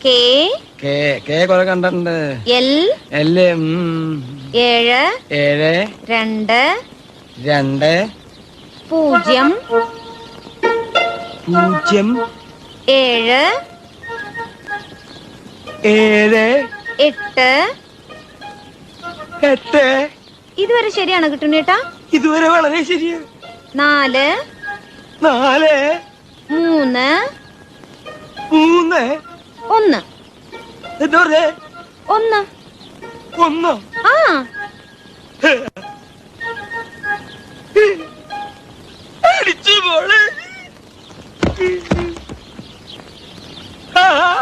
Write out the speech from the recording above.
K K K കൊറേ കണ്ടിട്ടുണ്ട്. L എല്ലേ ഉം, ഏഴ് ഏഴ്. രണ്ട് രണ്ട്. പൂജ്യം പൂജ്യം. ഏഴ് ഏഴ്. എട്ട് എട്ട്. ഇതുവരെ ശരിയാണ് കിട്ടുന്നേട്ടാ ഇതുവരെ വളരെ ശരിയാണ് നാല് നാല്. മൂന്ന് മൂന്ന്. ഒന്ന്. ഒന്ന്. ഒന്ന്. ആ. ആ.